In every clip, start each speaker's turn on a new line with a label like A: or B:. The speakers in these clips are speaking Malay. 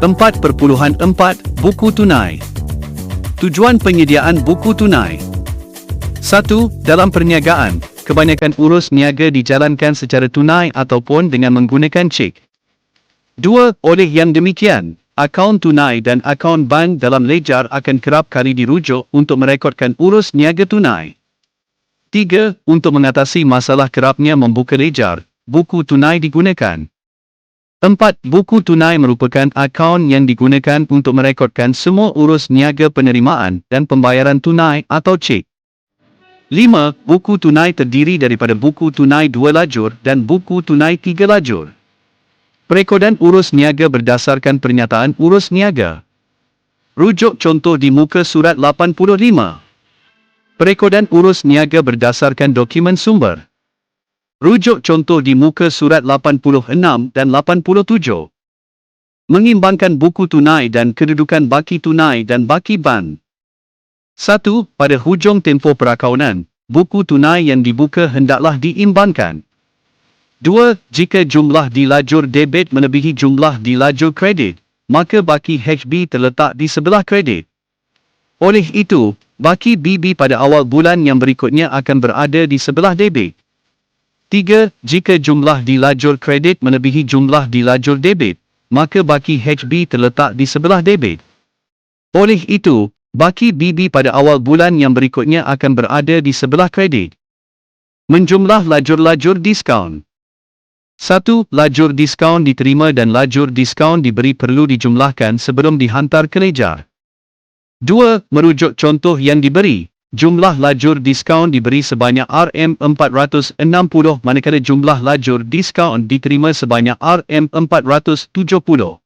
A: 4.4 Buku tunai Tujuan penyediaan buku tunai 1. Dalam perniagaan, kebanyakan urus niaga dijalankan secara tunai ataupun dengan menggunakan cek. 2. Oleh yang demikian, akaun tunai dan akaun bank dalam ledger akan kerap kali dirujuk untuk merekodkan urus niaga tunai. 3. Untuk mengatasi masalah kerapnya membuka ledger, buku tunai digunakan. 4. Buku tunai merupakan akaun yang digunakan untuk merekodkan semua urus niaga penerimaan dan pembayaran tunai atau cek. 5. Buku tunai terdiri daripada buku tunai dua lajur dan buku tunai tiga lajur. Perekodan urus niaga berdasarkan pernyataan urus niaga. Rujuk contoh di muka surat 85. Perekodan urus niaga berdasarkan dokumen sumber. Rujuk contoh di muka surat 86 dan 87. Mengimbangkan buku tunai dan kedudukan baki tunai dan baki ban. 1. Pada hujung tempoh perakaunan, buku tunai yang dibuka hendaklah diimbangkan. 2. Jika jumlah di lajur debit melebihi jumlah di lajur kredit, maka baki HB terletak di sebelah kredit. Oleh itu, baki BB pada awal bulan yang berikutnya akan berada di sebelah debit. 3. Jika jumlah di lajur kredit melebihi jumlah di lajur debit, maka baki HB terletak di sebelah debit. Oleh itu, baki BB pada awal bulan yang berikutnya akan berada di sebelah kredit. Menjumlah lajur-lajur diskaun. 1. Lajur diskaun diterima dan lajur diskaun diberi perlu dijumlahkan sebelum dihantar ke lejar. 2. Merujuk contoh yang diberi. Jumlah lajur diskaun diberi sebanyak RM460 manakala jumlah lajur diskaun diterima sebanyak RM470.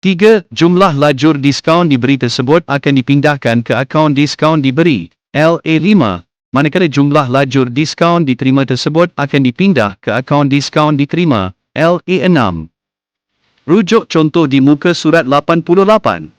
A: 3. Jumlah lajur diskaun diberi tersebut akan dipindahkan ke akaun diskaun diberi LA5 manakala jumlah lajur diskaun diterima tersebut akan dipindah ke akaun diskaun diterima LA6. Rujuk contoh di muka surat 88.